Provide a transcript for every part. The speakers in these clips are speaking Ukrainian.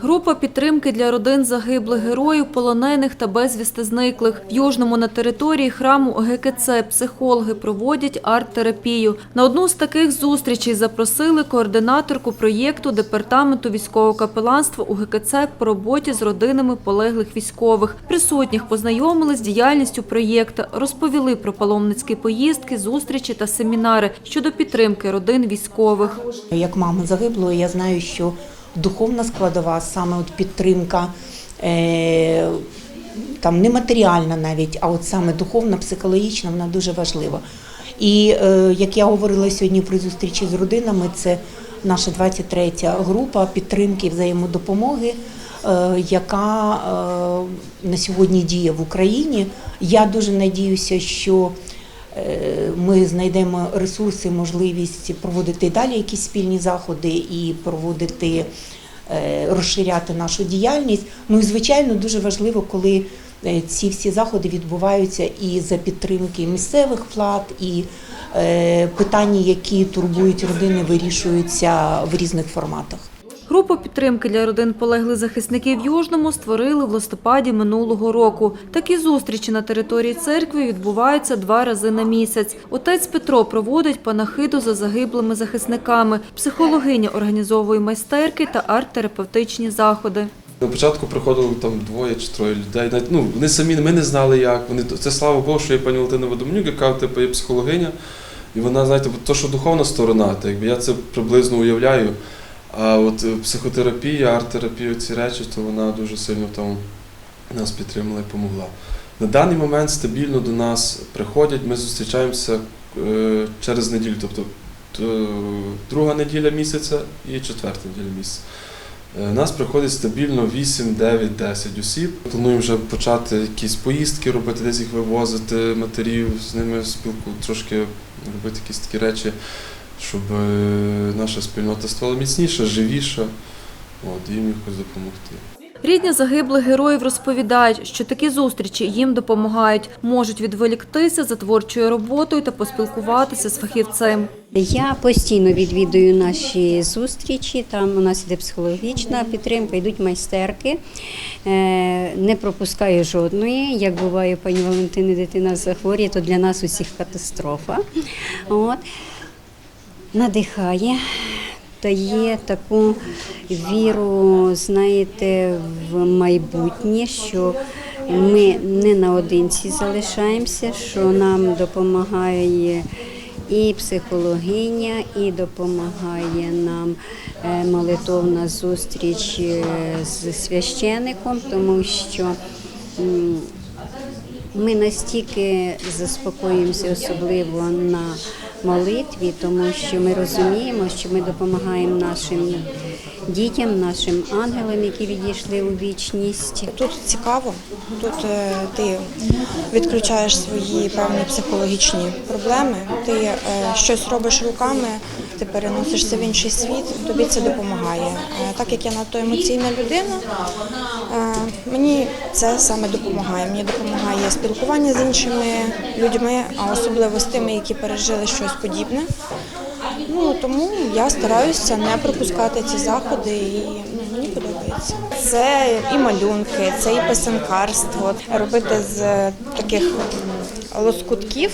Група підтримки для родин загиблих героїв, полонених та безвісти зниклих. В Южному на території храму ГКЦ психологи проводять арт-терапію. На одну з таких зустрічей запросили координаторку проєкту Департаменту військового капеланства у ГКЦ по роботі з родинами полеглих військових. Присутніх познайомили з діяльністю проєкту, розповіли про паломницькі поїздки, зустрічі та семінари щодо підтримки родин військових. Як мама загиблого, я знаю, що духовна складова, саме от підтримка, е, там не матеріальна навіть, а от саме духовна, психологічна, вона дуже важлива. І е, як я говорила сьогодні при зустрічі з родинами, це наша 23-я група підтримки взаємодопомоги, е, яка на сьогодні діє в Україні. Я дуже надіюся, що ми знайдемо ресурси, можливість проводити далі якісь спільні заходи і проводити, е, розширяти нашу діяльність. Ну і звичайно, дуже важливо, коли е, ці всі заходи відбуваються і за підтримки місцевих влад, і е, питання, які турбують родини, вирішуються в різних форматах. Групу підтримки для родин полеглих захисників Южному створили в листопаді минулого року. Такі зустрічі на території церкви відбуваються два рази на місяць. Отець Петро проводить панахиду за загиблими захисниками. Психологиня організовує майстерки та арт-терапевтичні заходи. На початку приходило там двоє чи троє людей. Навіть, ну, вони самі ми не знали як. Вони це слава Богу, що є пані Валентина Водомнюк, яка типу, є психологиня. І вона, знаєте, то, що духовна сторона, то якби я це приблизно уявляю. А от е, психотерапія, арт-терапія, ці речі, то вона дуже сильно там нас підтримала і допомогла. На даний момент стабільно до нас приходять, ми зустрічаємося е, через неділю, тобто е, друга неділя місяця і четверта неділя місяця. Нас приходить стабільно 8, 9, 10 осіб. Плануємо вже почати якісь поїздки робити, десь їх вивозити, матерів, з ними спілку, трошки робити якісь такі речі, щоб е, наша спільнота стала міцніша, живіша, от, і їм якось допомогти. Рідні загиблих героїв розповідають, що такі зустрічі їм допомагають, можуть відволіктися за творчою роботою та поспілкуватися з фахівцем. Я постійно відвідую наші зустрічі. Там у нас іде психологічна підтримка, йдуть майстерки. Е, Не пропускаю жодної. Як буває, пані Валентини дитина захворює, то для нас усіх катастрофа. От. Надихає. Дає таку віру, знаєте, в майбутнє, що ми не наодинці залишаємося, що нам допомагає і психологиня, і допомагає нам е, молитовна зустріч е, з священником, тому що ми настільки заспокоїмося, особливо на молитві, тому що ми розуміємо, що ми допомагаємо нашим дітям, нашим ангелам, які відійшли у вічність. Тут цікаво, тут е, ти відключаєш свої певні психологічні проблеми, ти е, щось робиш руками, ти переносишся в інший світ, тобі це допомагає. Е, Так як я надто емоційна людина, е, мені це саме допомагає. Мені допомагає спілкування з іншими людьми, а особливо з тими, які пережили щось подібне. Ну тому я стараюся не пропускати ці заходи і ну, мені подобається. Це і малюнки, це і писанкарство. Робити з таких лоскутків.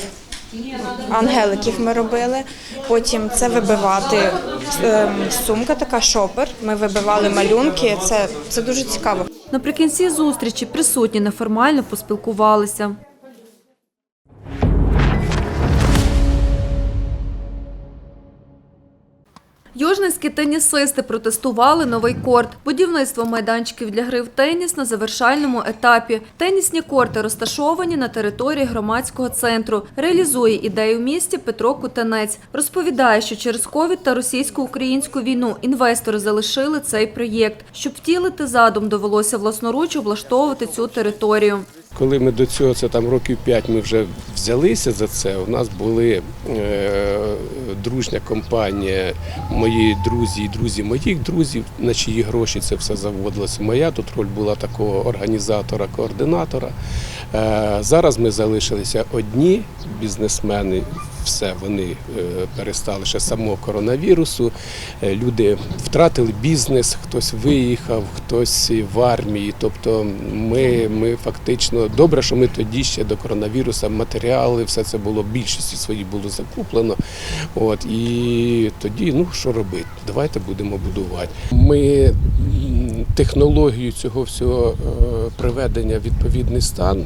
Ангеликів ми робили. Потім це вибивати ем, сумка, така шопер. Ми вибивали малюнки. Це, це дуже цікаво. Наприкінці зустрічі присутні неформально поспілкувалися. Южницькі тенісисти протестували новий корт. Будівництво майданчиків для гри в теніс на завершальному етапі. Тенісні корти розташовані на території громадського центру. Реалізує ідею в місті Петро Кутенець. Розповідає, що через ковід та російсько-українську війну інвестори залишили цей проєкт. Щоб втілити задум, довелося власноруч облаштовувати цю територію. Коли ми до цього, це там років 5 ми вже взялися за це. У нас були е, дружня компанія, мої друзі і друзі моїх друзів, на чиї гроші це все заводилося. Моя тут роль була такого організатора, координатора. Е, зараз ми залишилися одні бізнесмени все вони е, перестали ще самого коронавірусу. Е, Люди втратили бізнес, хтось виїхав, хтось в армії. Тобто ми, ми фактично добре, що ми тоді ще до коронавірусу матеріали, все це було більшості своїй було закуплено. От і тоді, ну що робити? Давайте будемо будувати. Ми технологію цього всього е, приведення в відповідний стан,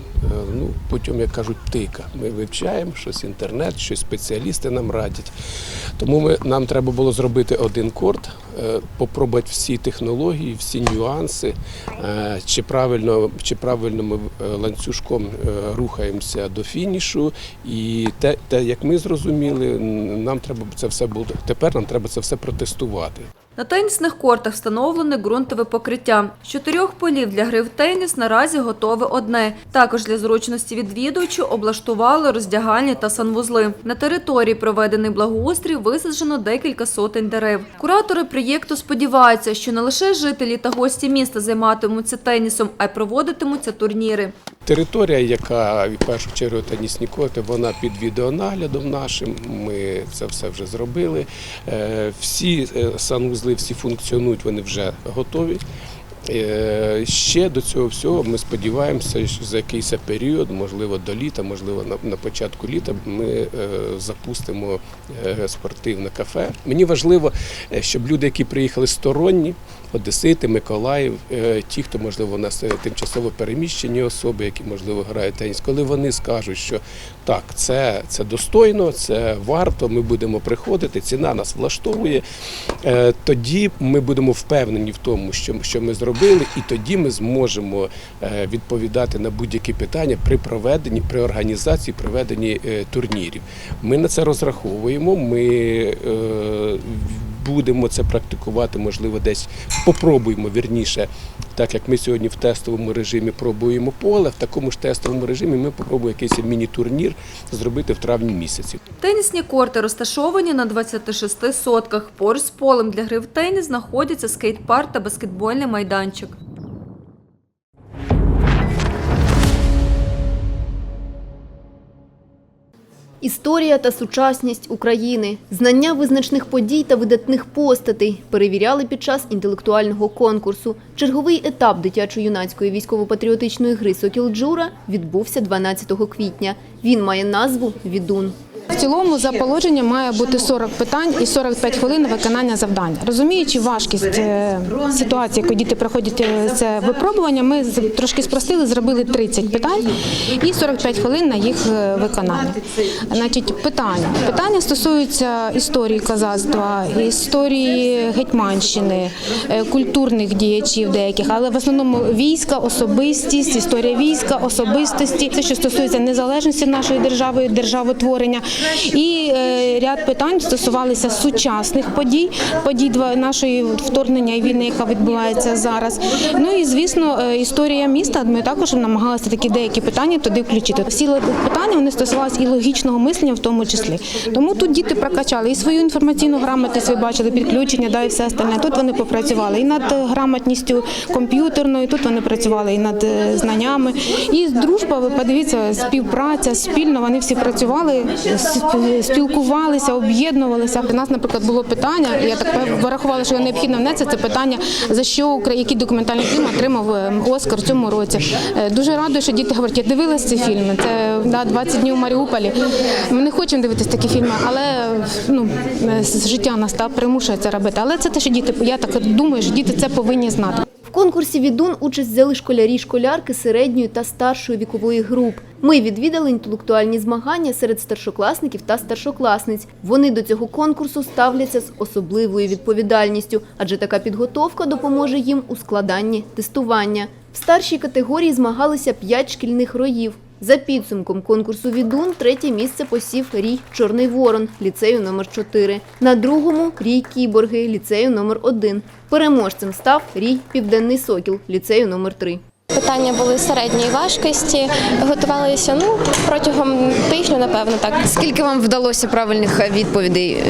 ну потім, як кажуть, тика. Ми вивчаємо щось інтернет, щось спеціалісти нам радять. Тому ми, нам треба було зробити один корд, е, попробувати всі технології, всі нюанси, е, чи правильно, чи правильно ми е, ланцюжком е, рухаємося до фінішу. І те, те, як ми зрозуміли, нам треба це все було. Тепер нам треба це все протестувати. На тенісних кортах встановлене ґрунтове покриття. З чотирьох полів для гри в теніс наразі готове одне. Також для зручності відвідувачів облаштували роздягальні та санвузли. На території проведений благоустрій висаджено декілька сотень дерев. Куратори проєкту сподіваються, що не лише жителі та гості міста займатимуться тенісом, а й проводитимуться турніри. Територія, яка в першу чергу тенісні коти, вона під відеонаглядом нашим. Ми це все вже зробили. Е, Всі санузли, всі функціонують, вони вже готові. Е, Ще до цього всього ми сподіваємося, що за якийсь період, можливо, до літа, можливо, на, початку літа ми е, запустимо е, спортивне кафе. Мені важливо, щоб люди, які приїхали сторонні, Одесити, Миколаїв, е, ті, хто можливо у нас е, тимчасово переміщені особи, які можливо грають теніс, коли вони скажуть, що так, це, це достойно, це варто, ми будемо приходити, ціна нас влаштовує. е, Тоді ми будемо впевнені в тому, що, що ми зробили, і тоді ми зможемо відповідати на будь-які питання при проведенні, при організації проведенні турнірів. Ми на це розраховуємо. Ми будемо це практикувати, можливо, десь попробуємо вірніше, так як ми сьогодні в тестовому режимі пробуємо поле, в такому ж тестовому режимі ми попробуємо якийсь міні-турнір зробити в травні місяці. Тенісні корти розташовані на 26 сотках. Поруч з полем для гри в теніс знаходяться скейт-парк та баскетбольний майданчик. Історія та сучасність України, знання визначних подій та видатних постатей перевіряли під час інтелектуального конкурсу. Черговий етап дитячо-юнацької військово-патріотичної гри «Сокіл Джура» відбувся 12 квітня. Він має назву «Відун». В цілому за положенням має бути 40 питань і 45 хвилин виконання завдання. Розуміючи важкість е, ситуації, коли діти проходять е, це випробування, ми трошки спростили, зробили 30 питань і 45 хвилин на їх е, виконання. Значить, питання. Питання стосуються історії козацтва, історії Гетьманщини, культурних діячів деяких, але в основному війська, особистість, історія війська, особистості, це що стосується незалежності нашої держави, державотворення. І е, ряд питань стосувалися сучасних подій, подій нашої вторгнення і війни, яка відбувається зараз. Ну і звісно, е, історія міста. Ми також намагалися такі деякі питання туди включити. Всі питання вони стосувалися і логічного мислення, в тому числі. Тому тут діти прокачали і свою інформаційну грамотність, ви бачили підключення, да, і все остальне. Тут вони попрацювали і над е, грамотністю комп'ютерною. Тут вони працювали і над знаннями. І дружба, ви подивіться, співпраця, спільно вони всі працювали, спілкувалися, об'єднувалися. У нас, наприклад, було питання. Я так вирахувала, що необхідно внести це питання, за що який документальний фільм отримав е, Оскар в цьому році. Е, Дуже радую, що діти говорять, я дивилася ці фільми. Це да, 20 днів у Маріуполі. Ми не хочемо дивитися такі фільми, але ну е, життя нас та примушує це робити. Але це те, що діти, я так думаю, що діти це повинні знати. Конкурсі «Відун» участь взяли школярі школярки середньої та старшої вікової груп. Ми відвідали інтелектуальні змагання серед старшокласників та старшокласниць. Вони до цього конкурсу ставляться з особливою відповідальністю, адже така підготовка допоможе їм у складанні тестування. В старшій категорії змагалися п'ять шкільних роїв. За підсумком конкурсу «Відун» третє місце посів рій «Чорний ворон» ліцею номер 4 На другому – рій «Кіборги» ліцею номер 1 Переможцем став рій «Південний сокіл» ліцею номер 3 Питання були середньої важкості. Готувалися ну протягом тижня, напевно, так. Скільки вам вдалося правильних відповідей?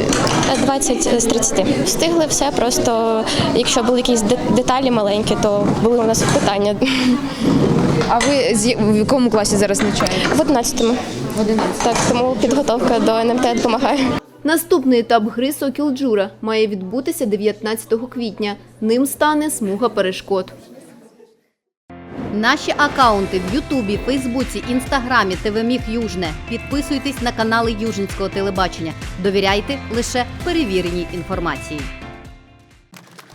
20 з 30. Встигли все. Просто якщо були якісь деталі маленькі, то були у нас питання А ви в якому класі зараз навчаєте? в 11-му. Так, тому підготовка до НМТ допомагає. Наступний етап гри «Сокіл Джура» має відбутися 19 квітня. Ним стане смуга перешкод. Наші акаунти в Ютубі, Фейсбуці, Інстаграмі, ТВ Южне. Підписуйтесь на канали Южницького телебачення. Довіряйте лише перевіреній інформації.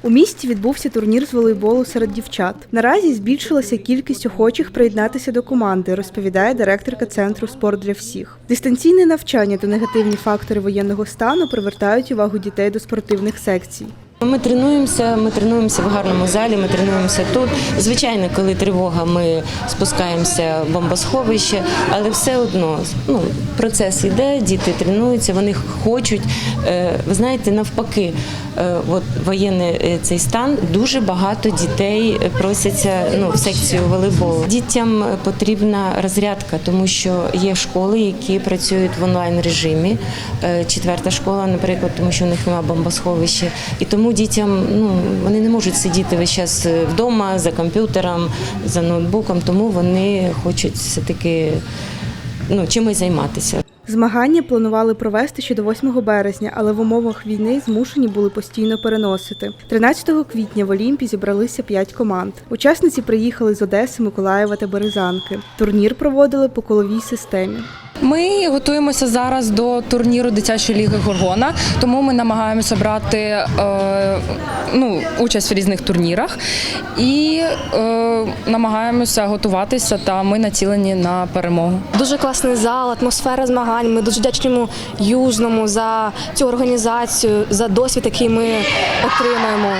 У місті відбувся турнір з волейболу серед дівчат. Наразі збільшилася кількість охочих приєднатися до команди, розповідає директорка центру спорт для всіх. Дистанційне навчання та негативні фактори воєнного стану привертають увагу дітей до спортивних секцій. Ми тренуємося, ми тренуємося в гарному залі, ми тренуємося тут. Звичайно, коли тривога, ми спускаємося в бомбосховище, але все одно ну, процес йде, діти тренуються, вони хочуть. Е, Ви знаєте, навпаки, от воєнний е, цей стан дуже багато дітей просяться ну, в секцію волейболу. Дітям потрібна розрядка, тому що є школи, які працюють в онлайн режимі. Е, Четверта школа, наприклад, тому що у них немає бомбосховища. І тому дітям ну вони не можуть сидіти весь час вдома за комп'ютером, за ноутбуком, тому вони хочуть все таки ну, чимось займатися. Змагання планували провести ще до 8 березня, але в умовах війни змушені були постійно переносити. 13 квітня в Олімпі зібралися 5 команд. Учасниці приїхали з Одеси, Миколаєва та Березанки. Турнір проводили по коловій системі. Ми готуємося зараз до турніру дитячої ліги Горгона, тому ми намагаємося брати е, ну, участь в різних турнірах і е, намагаємося готуватися. Та ми націлені на перемогу. Дуже класний зал, атмосфера змагань. Ми дуже вдячному Южному за цю організацію, за досвід, який ми отримаємо.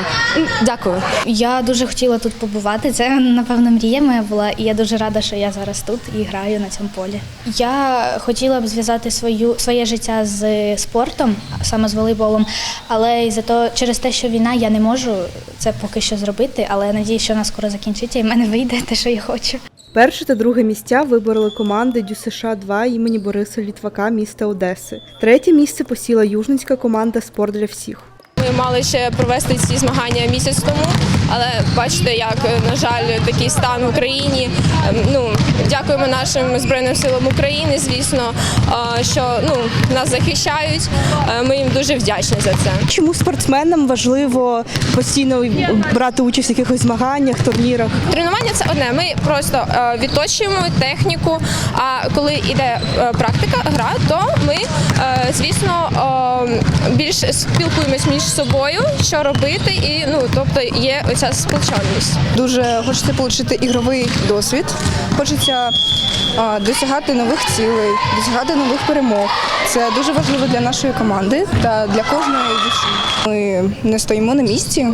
Дякую. Я дуже хотіла тут побувати. Це напевно мрія моя була, і я дуже рада, що я зараз тут і граю на цьому полі. Я хотіла б зв'язати свою своє життя з спортом, саме з волейболом, але із-за того, через те, що війна, я не можу це поки що зробити. Але я надію, що вона скоро закінчиться, і в мене вийде те, що я хочу. Перше та друге місця вибороли команди ДЮСШ 2 імені Бориса Літвака міста Одеси. Третє місце посіла южницька команда Спорт для всіх. Ми мали ще провести ці змагання місяць тому, але бачите, як на жаль, такий стан в Україні. Ем, Ну дякуємо нашим збройним силам України. Звісно, е, що ну нас захищають. Е, Ми їм дуже вдячні за це. Чому спортсменам важливо постійно брати участь в якихось змаганнях, турнірах? Тренування це одне. Ми просто е, відточуємо техніку. А коли йде е, практика, гра, то ми, е, звісно, е, більш спілкуємось між собою, що робити, і ну тобто є оця сплоченість. Дуже хочеться отримати ігровий досвід. Хочеться а, досягати нових цілей, досягати нових перемог. Це дуже важливо для нашої команди та для кожної душі. Ми не стоїмо на місці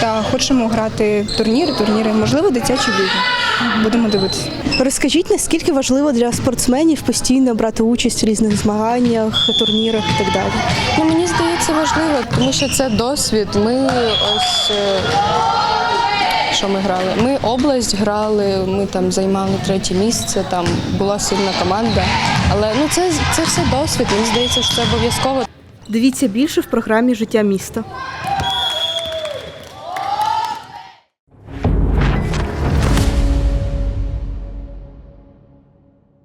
та хочемо грати в турніри, турніри, можливо, дитячі ліги. Будемо дивитися. Розкажіть, наскільки важливо для спортсменів постійно брати участь в різних змаганнях, турнірах і так далі? Ну мені здається важливо, тому що це досвід. Ми ось. е, Що ми грали? Ми область грали, ми там займали третє місце, там була сильна команда. Але ну це, це все досвід. Мені здається, що це обов'язково. Дивіться більше в програмі Життя міста.